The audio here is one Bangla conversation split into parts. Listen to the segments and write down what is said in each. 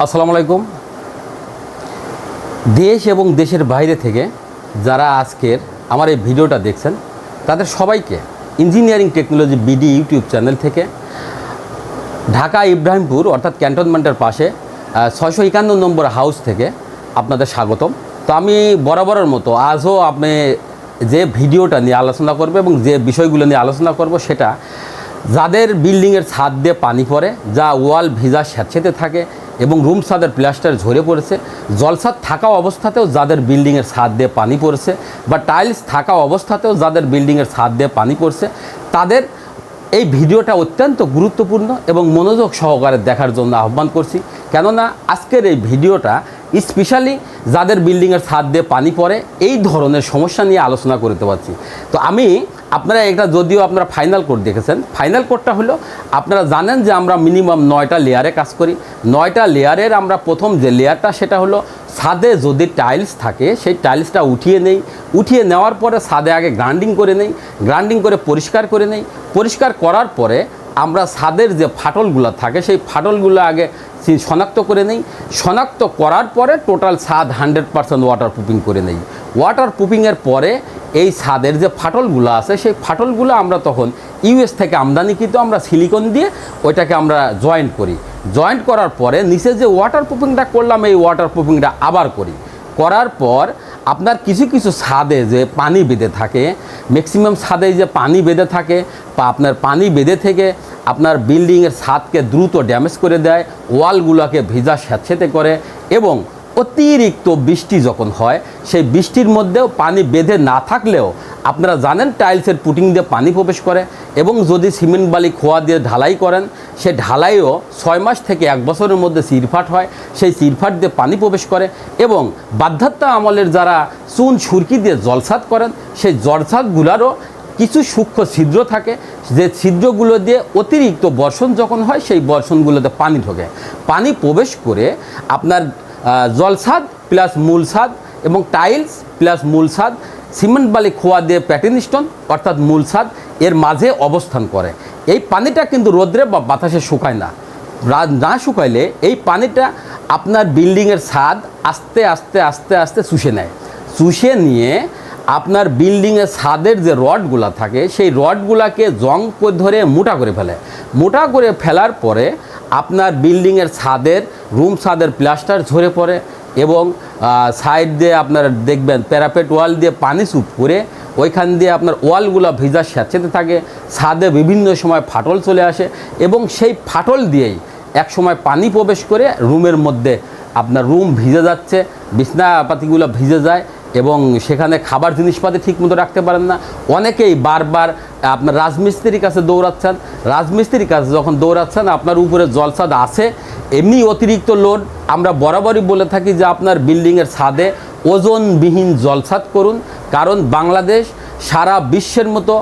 আসসালামু আলাইকুম। দেশ এবং দেশের বাইরে থেকে যারা আজকের আমার এই ভিডিওটা দেখছেন, তাদের সবাইকে engineering technology BD YouTube channel থেকে ঢাকা ইব্রাহিমপুর অর্থাৎ ক্যান্টনমেন্টের পাশে ছয়শো একান্ন নম্বর হাউস থেকে আপনাদের স্বাগতম। তো আমি বরাবরের মতো আজও আপনি যে ভিডিওটা নিয়ে আলোচনা করবে এবং যে বিষয়গুলো নিয়ে আলোচনা করব সেটা যাদের বিল্ডিংয়ের ছাদ দিয়ে পানি পড়ে, যা ওয়াল ভিজা স্যাঁতসেঁতে থাকে এবং রুম ছাদের প্লাস্টার ঝরে পড়েছে। জলছাদ থাকা অবস্থাতেও যাদের বিল্ডিংয়ের ছাদ দিয়ে পানি পড়ছে বা টাইলস থাকা অবস্থাতেও যাদের বিল্ডিংয়ের ছাদ দিয়ে পানি পড়ছে, তাদের এই ভিডিওটা অত্যন্ত গুরুত্বপূর্ণ এবং মনোযোগ সহকারে দেখার জন্য আহ্বান করছি। কেননা আজকের এই ভিডিওটা স্পেশালি যাদের বিল্ডিংয়ের ছাদ দিয়ে পানি পড়ে, এই ধরনের সমস্যা নিয়ে আলোচনা করতে পারছি। তো আমি আপনারা এটা যদিও আপনারা ফাইনাল কোড দেখেছেন। ফাইনাল কোডটা হলো, আপনারা জানেন যে আমরা মিনিমাম নয়টা লেয়ারে কাজ করি। নয়টা লেয়ারের আমরা প্রথম যে লেয়ারটা সেটা হলো ছাদে যদি টাইলস থাকে, সেই টাইলসটা উঠিয়ে নেই। উঠিয়ে নেওয়ার পরে ছাদে আগে গ্রাইন্ডিং করে নেই। গ্রাইন্ডিং করে পরিষ্কার করে নেই। পরিষ্কার করার পরে আমরা ছাদের যে ফাটলগুলো থাকে, সেই ফাটলগুলো আগে শনাক্ত করে নেই। শনাক্ত করার পরে টোটাল ছাদ হান্ড্রেড পার্সেন্ট ওয়াটার প্রুফিং করে নেই। ওয়াটার প্রুফিংয়ের পরে এই ছাদের যে ফাটলগুলো আছে, সেই ফাটলগুলো আমরা তখন ইউএস থেকে আমদানিকৃত আমরা সিলিকন দিয়ে ওইটাকে আমরা জয়েন্ট করি। জয়েন্ট করার পরে নিচে যে ওয়াটার প্রুফিংটা করলাম, এই ওয়াটার প্রুফিংটা আবার করি। করার পর আপনার কিছু কিছু ছাদে যে পানি বেঁধে থাকে ম্যাক্সিমাম ছাদে যে পানি বেঁধে থাকে বা আপনার পানি বেঁধে থেকে আপনার বিল্ডিংয়ের ছাদকে দ্রুত ড্যামেজ করে দেয় ওয়ালগুলোকে ভিজা স্যাঁতসেঁতে করে এবং অতিরিক্ত বৃষ্টি যখন হয়, সেই বৃষ্টির মধ্যেও পানি বেঁধে না থাকলেও আপনারা জানেন টাইলসের পুটিং দিয়ে পানি প্রবেশ করে এবং যদি সিমেন্ট বালি খোয়া দিয়ে ঢালাই করেন, সে ঢালাইও ছয় মাস থেকে এক বছরের মধ্যে চিরফাট হয়, সেই চিরফাট দিয়ে পানি প্রবেশ করে এবং বাধ্যতা আমলের যারা চুন সুরকি দিয়ে জলসাদ করেন, সেই জলসাদগুলারও কিছু সূক্ষ্ম ছিদ্র থাকে, যে ছিদ্রগুলো দিয়ে অতিরিক্ত বর্ষণ যখন হয়, সেই বর্ষণগুলোতে পানি ঢোকে। পানি প্রবেশ করে আপনার আহ, জলছাদ প্লাস মূল ছাদ এবং টাইলস প্লাস মূল ছাদ সিমেন্ট বালি খোয়া দিয়ে প্যাটিন স্টোন অর্থাৎ মূল ছাদ এর মাঝে অবস্থান করে। এই পানিটা কিন্তু রোদ্রে বা বাতাসে শুকায় না। না শুকাইলে এই পানিটা আপনার বিল্ডিংয়ের ছাদ আস্তে আস্তে আস্তে আস্তে চুষে নেয়। চুষে নিয়ে আপনার বিল্ডিংয়ের ছাদের যে রডগুলা থাকে সেই রডগুলাকে জং করে ধরে মোটা করে ফেলে। মোটা করে ফেলার পরে আপনার বিল্ডিংয়ের ছাদের রুম ছাদের প্লাস্টার ঝরে পড়ে এবং সাইড দিয়ে আপনার দেখবেন প্যারাপেট ওয়াল দিয়ে পানি চুপ করে ওইখান দিয়ে আপনার ওয়ালগুলো ভিজা স্যাঁচেতে থাকে, ছাদে বিভিন্ন সময় ফাটল চলে আসে এবং সেই ফাটল দিয়েই এক সময় পানি প্রবেশ করে রুমের মধ্যে আপনার রুম ভিজে যাচ্ছে, বিছনাপাতিগুলো ভিজে যায় এবং সেখানে খাবার জিনিসপাতি ঠিকমতো রাখতে পারেন না। অনেকেই বারবার, আপনার রাজমিস্ত্রির কাছে দৌড়াচ্ছেন। রাজমিস্ত্রির কাছে যখন দৌড়াচ্ছেন, আপনার উপরে জলসাদ আছে, এমনি অতিরিক্ত লোড। আমরা বরাবরই বলে থাকি যে আপনার বিল্ডিংয়ের ছাদে ওজনবিহীন জলসাদ করুন, কারণ বাংলাদেশ সারা বিশ্বের মতো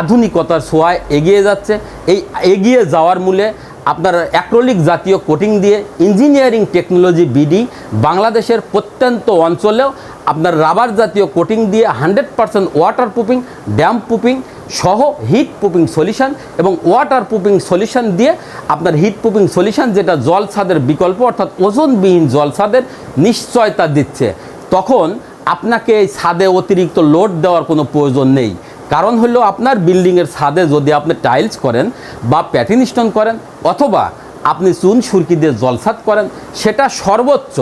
আধুনিকতার ছোঁয়ায় এগিয়ে যাচ্ছে। এই এগিয়ে যাওয়ার মূলে আপনার অ্যাক্রোলিক জাতীয় কোটিং দিয়ে ইঞ্জিনিয়ারিং টেকনোলজি বিডি বাংলাদেশের প্রত্যন্ত অঞ্চলেও আপনার রাবার জাতীয় কোটিং দিয়ে hundred percent waterproofing damp proofing সহ হিট প্রুফিং সলিউশন এবং ওয়াটার প্রুফিং সলিউশন দিয়ে আপনার হিট প্রুফিং সলিউশন যেটা জল ছাদের বিকল্প অর্থাৎ ওজনবিহীন জল ছাদের নিশ্চয়তা দিচ্ছে। তখন আপনাকে এই ছাদে অতিরিক্ত লোড দেওয়ার কোনো প্রয়োজন নেই। কারণ হলো আপনার বিল্ডিংয়ের ছাদে যদি আপনি টাইলস করেন বা প্যাটিন করেন অথবা আপনি চুন সুরকি দিয়ে জলসাদ করেন, সেটা সর্বোচ্চ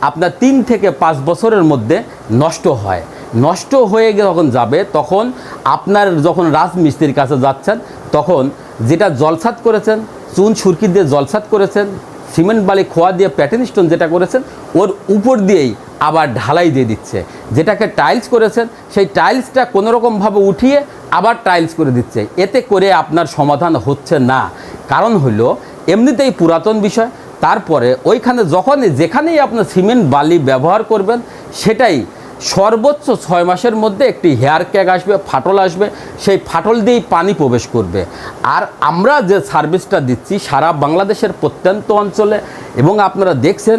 আপনার তিন থেকে পাঁচ বছরের মধ্যে নষ্ট হয়। নষ্ট হয়ে যখন যাবে, তখন আপনার যখন রাজমিস্ত্রির কাছে যাচ্ছেন, তখন যেটা জলসাদ করেছেন, চুন সুরকি দিয়ে জলসাদ করেছেন, সিমেন্ট, বালি, খোয়া দিয়ে প্যাটার্ন স্টোন যেটা করেছেন, ওর উপর দিয়েই আবার ঢালাই দিয়ে দিচ্ছে। যেটাকে টাইলস করেছেন, সেই টাইলসটা কোনোরকমভাবে উঠিয়ে আবার টাইলস করে দিচ্ছে। এতে করে আপনার সমাধান হচ্ছে না। কারণ হলো এমনিতেই পুরাতন বিষয় তারপরে ওইখানে যখনই, যেখানেই আপনার সিমেন্ট, বালি ব্যবহার করবেন, সেটাই সর্বোচ্চ ছয় মাসের মধ্যে একটি হেয়ার ক্যাগ আসবে, ফাটল আসবে, সেই ফাটল দিয়েই পানি প্রবেশ করবে। আর আমরা যে সার্ভিসটা দিচ্ছি সারা বাংলাদেশের প্রত্যন্ত অঞ্চলে, এবং আপনারা দেখছেন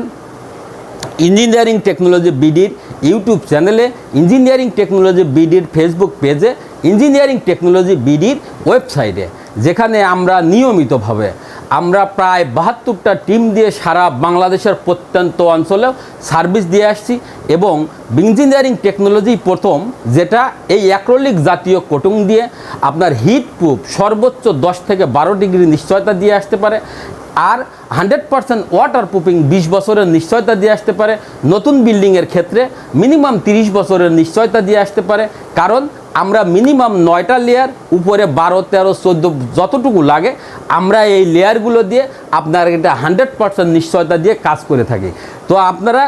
ইঞ্জিনিয়ারিং টেকনোলজি বিডির ইউটিউব চ্যানেলে, ইঞ্জিনিয়ারিং টেকনোলজি বিডির ফেসবুক পেজে, ইঞ্জিনিয়ারিং টেকনোলজি বিডির ওয়েবসাইটে, যেখানে আমরা নিয়মিতভাবে আমরা প্রায় বাহাত্তরটা টিম দিয়ে সারা বাংলাদেশের প্রত্যন্ত অঞ্চলেও সার্ভিস দিয়ে আসছি এবং ইঞ্জিনিয়ারিং টেকনোলজি প্রথম, যেটা এই অ্যাক্রোলিক জাতীয় কোটিং দিয়ে আপনার হিট প্রুফ সর্বোচ্চ দশ থেকে বারো ডিগ্রি নিশ্চয়তা দিয়ে আসতে পারে আর হান্ড্রেড পার্সেন্ট ওয়াটার প্রুফিং বিশ বছরের নিশ্চয়তা দিয়ে আসতে পারে। নতুন বিল্ডিংয়ের ক্ষেত্রে মিনিমাম তিরিশ বছরের নিশ্চয়তা দিয়ে আসতে পারে। কারণ আমরা মিনিমাম নয়টা লেয়ার উপরে বারো, তেরো, চোদ্দ, যতটুকু লাগে, আমরা এই লেয়ারগুলো দিয়ে আপনার এটা হান্ড্রেড পার্সেন্ট নিশ্চয়তা দিয়ে কাজ করে থাকি। তো আপনারা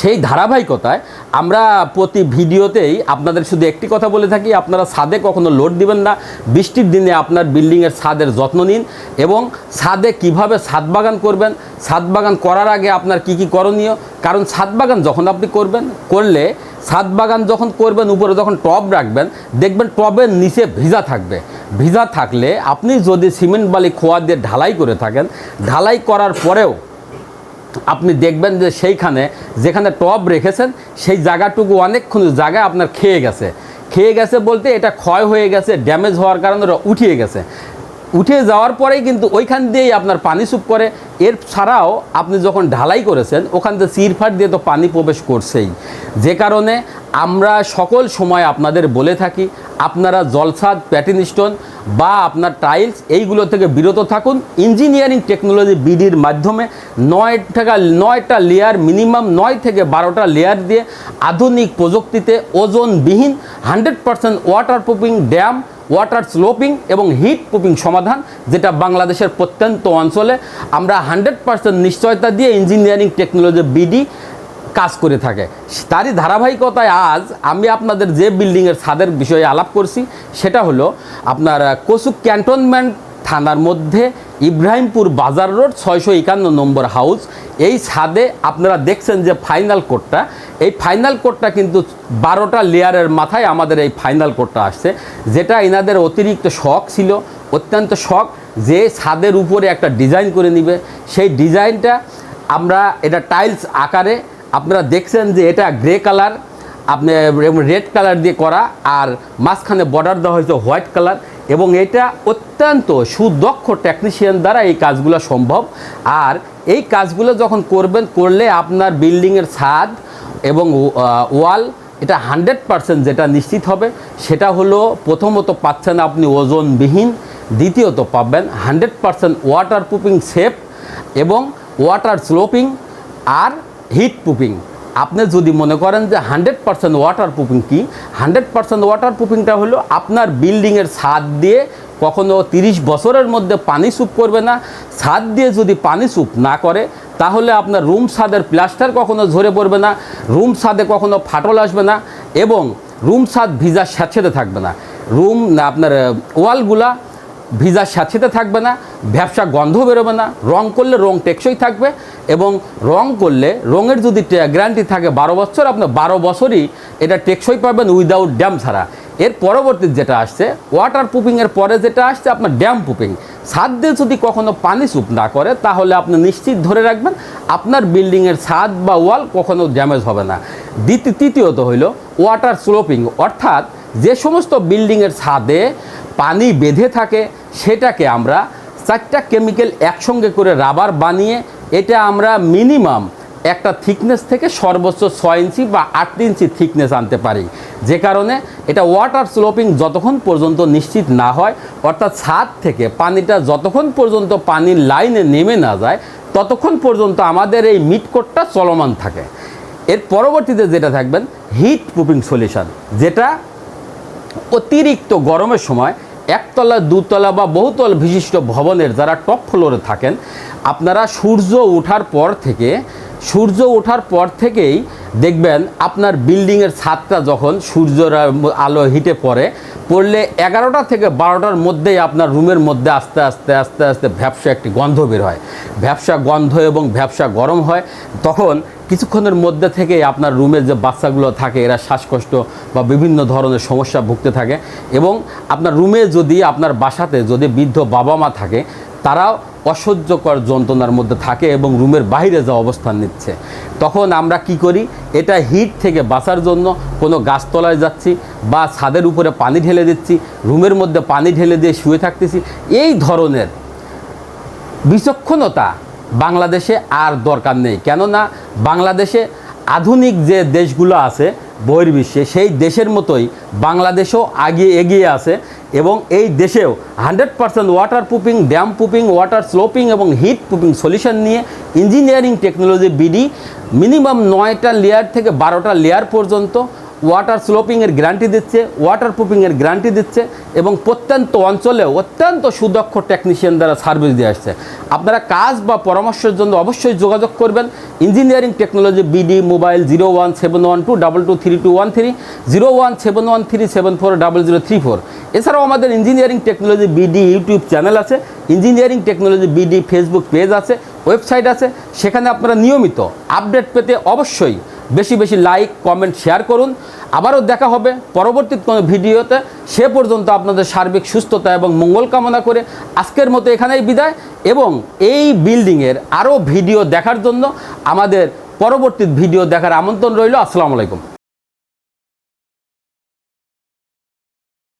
সেই ধারাবাহিকতায় আমরা প্রতি ভিডিওতেই আপনাদের শুধু একটি কথা বলে থাকি, আপনারা ছাদে কখনো লোড দিবেন না। বৃষ্টির দিনে আপনার বিল্ডিংয়ের ছাদের যত্ন নিন এবং ছাদে কীভাবে ছাদ বাগান করবেন, ছাদ বাগান করার আগে আপনার কি কি করণীয়? কারণ ছাদ বাগান যখন আপনি করবেন, করলে ছাদ বাগান যখন করবেন, উপরে যখন টব রাখবেন, দেখবেন টবের নিচে ভিজা থাকবে। ভিজা থাকলে আপনি যদি সিমেন্ট বালি খোয়া দিয়ে ঢালাই করে থাকেন, ঢালাই করার পরেও আপনি দেখবেন যে সেইখানে যেখানে টব রেখেছেন, সেই জায়গাটুকু অনেকক্ষণ জায়গায় আপনার খেয়ে গেছে। খেয়ে গেছে বলতে এটা ক্ষয় হয়ে গেছে, ড্যামেজ হওয়ার কারণে উঠিয়ে গেছে। উঠে যাওয়ার পরেই কিন্তু ওইখান দিয়েই আপনার পানি সুপ করে। এর ছাড়াও আপনি যখন ঢালাই করেছেন, ওখান থেকে চিরফাট দিয়ে তো পানি প্রবেশ করছেই। যে কারণে আমরা সকল সময় আপনাদের বলে থাকি, আপনারা জলসাদ প্যাটিন স্টোন বা আপনার টাইলস এইগুলো থেকে বিরত থাকুন। ইঞ্জিনিয়ারিং টেকনোলজি বিডির মাধ্যমে নয় টাকা নয়টা লেয়ার মিনিমাম নয় থেকে বারোটা লেয়ার দিয়ে আধুনিক প্রযুক্তিতে ওজনবিহীন hundred percent water proofing dam water sloping এবং হিট প্রুপিং সমাধান, যেটা বাংলাদেশের প্রত্যন্ত অঞ্চলে আমরা হান্ড্রেড পার্সেন্ট নিশ্চয়তা দিয়ে ইঞ্জিনিয়ারিং টেকনোলজি বিডি কাজ করে থাকে। তারই ধারাবাহিকতায় আজ আমি আপনাদের যে বিল্ডিংয়ের ছাদের বিষয়ে আলাপ করছি, সেটা হলো আপনার কসু ক্যান্টনমেন্ট থানার মধ্যে ইব্রাহিমপুর বাজার রোড ছয়শো একান্ন নম্বর হাউস। এই ছাদে আপনারা দেখছেন যে ফাইনাল কোডটা এই ফাইনাল কোডটা কিন্তু বারোটা লেয়ারের মাথায় আমাদের এই ফাইনাল কোডটা আসছে। যেটা এনাদের অতিরিক্ত শখ ছিল, অত্যন্ত শখ যে ছাদের উপরে একটা ডিজাইন করে নিবে। সেই ডিজাইনটা আমরা, এটা টাইলস আকারে, আপনারা দেখছেন যে এটা গ্রে কালার, আপনি রেড কালার দিয়ে করা, আর মাঝখানে বর্ডার দেওয়া হয়েছে হোয়াইট কালার। এবং এটা অত্যন্ত সুদক্ষ টেকনিশিয়ান দ্বারা এই কাজগুলো সম্ভব। আর এই কাজগুলো যখন করবেন, করলে আপনার বিল্ডিংয়ের ছাদ এবং ওয়াল এটা হান্ড্রেড পারসেন্ট যেটা নিশ্চিত হবে, সেটা হলো প্রথমত পাচ্ছেন আপনি ওজনবিহীন, দ্বিতীয়ত পাবেন hundred percent water proofing safe এবং ওয়াটার স্লোপিং আর হিট প্রুফিং আপনি যদি মনে করেন যে হান্ড্রেড পার্সেন্ট ওয়াটার প্রুফিং কী, হান্ড্রেড পার্সেন্ট ওয়াটার প্রুফিংটা হলো আপনার বিল্ডিংয়ের ছাদ দিয়ে কখনো তিরিশ বছরের মধ্যে পানি স্যুপ করবে না। ছাদ দিয়ে যদি পানি স্যুপ না করে, তাহলে আপনার রুম ছাদের প্লাস্টার কখনো ঝরে পড়বে না, রুম ছাদে কখনো ফাটল আসবে না এবং রুম ছাদ ভিজা স্যাঁতসেঁতে থাকবে না। রুম আপনার ওয়ালগুলা ভিজার সাথে থাকবে না ব্যবসা গন্ধ বেরোবে না, রং করলে রং টেকসই থাকবে এবং রং করলে রঙের যদি গ্যারান্টি থাকে বারো বছর আপনার বারো বছরই এটা টেকসই পাবেন উইদাউট ড্যাম ছাড়া। এর পরবর্তী যেটা আসছে ওয়াটার প্রুফিংয়ের পরে যেটা আসছে, আপনার ড্যাম প্রুফিং ছাদ দিয়ে যদি কখনো পানি সুপ না করে, তাহলে আপনি নিশ্চিত ধরে রাখবেন আপনার বিল্ডিংয়ের ছাদ বা ওয়াল কখনো ড্যামেজ হবে না। দ্বিতীয় তৃতীয়ত হইল ওয়াটার স্লোপিং অর্থাৎ যে সমস্ত বিল্ডিংয়ের ছাদে পানি বেঁধে থাকে, সেটাকে আমরা চারটা কেমিক্যাল একসঙ্গে করে রাবার বানিয়ে, এটা আমরা মিনিমাম একটা থিকনেস থেকে সর্বোচ্চ ছয় ইঞ্চি বা আট ইঞ্চি থিকনেস আনতে পারি। যে কারণে এটা ওয়াটার স্লোপিং যতক্ষণ পর্যন্ত নিশ্চিত না হয়, অর্থাৎ ছাদ থেকে পানিটা যতক্ষণ পর্যন্ত পানির লাইনে নেমে না যায়, ততক্ষণ পর্যন্ত আমাদের এই মিটকোটটা চলমান থাকে। এর পরবর্তীতে যেটা থাকবেন, হিট প্রুফিং সলিউশন, যেটা অতিরিক্ত গরমের সময় একতলা, দুতলা বা বহুতল বিশিষ্ট ভবনের যারা টপ ফ্লোরে থাকেন, আপনারা সূর্য ওঠার পর থেকে সূর্য ওঠার পর থেকেই দেখবেন আপনার বিল্ডিংয়ের ছাদটা যখন সূর্যর আলো হিটে পড়ে, পড়লে এগারোটা থেকে বারোটার মধ্যেই আপনার রুমের মধ্যে আস্তে আস্তে আস্তে আস্তে ভ্যাবসা একটি গন্ধ বের হয়। ভ্যাবসা গন্ধ এবং ভ্যাবসা গরম হয়। তখন কিছুক্ষণের মধ্যে থেকেই আপনার রুমে যে বাচ্চাগুলো থাকে, এরা শ্বাসকষ্ট বা বিভিন্ন ধরনের সমস্যা ভুগতে থাকে এবং আপনার রুমে যদি আপনার বাসাতে যদি বৃদ্ধ বাবা মা থাকে তারাও অসহ্যকর যন্ত্রণার মধ্যে থাকে এবং রুমের বাইরে যা অবস্থান নিচ্ছে। তখন আমরা কি করি? এটা হিট থেকে বাঁচার জন্য কোনো গাছতলায় যাচ্ছি বা ছাদের উপরে পানি ঢেলে দিচ্ছি, রুমের মধ্যে পানি ঢেলে দিয়ে শুয়ে থাকতেছি। এই ধরনের বিচক্ষণতা বাংলাদেশে আর দরকার নেই। কেননা বাংলাদেশে আধুনিক যে দেশগুলো আছে, বহির্বিশ্বে, সেই দেশের মতোই বাংলাদেশও আগে এগিয়ে আছে। এবং এই দেশেও hundred percent waterproofing damp proofing water sloping এবং হিট প্রুফিং সলিউশন নিয়ে ইঞ্জিনিয়ারিং টেকনোলজি বিডি মিনিমাম নয়টা লেয়ার থেকে বারোটা লেয়ার পর্যন্ত ওয়াটার স্লোপিংয়ের গ্যারান্টি দিচ্ছে ওয়াটার প্রুফিংয়ের গ্যারান্টি দিচ্ছে এবং প্রত্যন্ত অঞ্চলে অত্যন্ত সুদক্ষ টেকনিশিয়ান দ্বারা সার্ভিস দিয়ে আসছে। আপনারা কাজ বা পরামর্শের জন্য অবশ্যই যোগাযোগ করবেন। Engineering technology BD mobile zero one seven one two double two three two one three zero one seven one three seven four double zero three four এছাড়াও আমাদের engineering technology BD YouTube channel আছে। Engineering technology BD Facebook page আছে ওয়েবসাইট আছে। সেখানে আপনারা নিয়মিত আপডেট পেতে অবশ্যই বেশি বেশি লাইক কমেন্ট শেয়ার করুন। আবারও দেখা হবে পরবর্তী কোনো ভিডিওতে। সে পর্যন্ত আপনাদের সার্বিক সুস্থতা এবং মঙ্গল কামনা করে আজকের মতো এখানেই বিদায় এবং এই বিল্ডিংয়ের আরও ভিডিও দেখার জন্য আমাদের পরবর্তী ভিডিও দেখার আমন্ত্রণ রইল। আসসালামু আলাইকুম।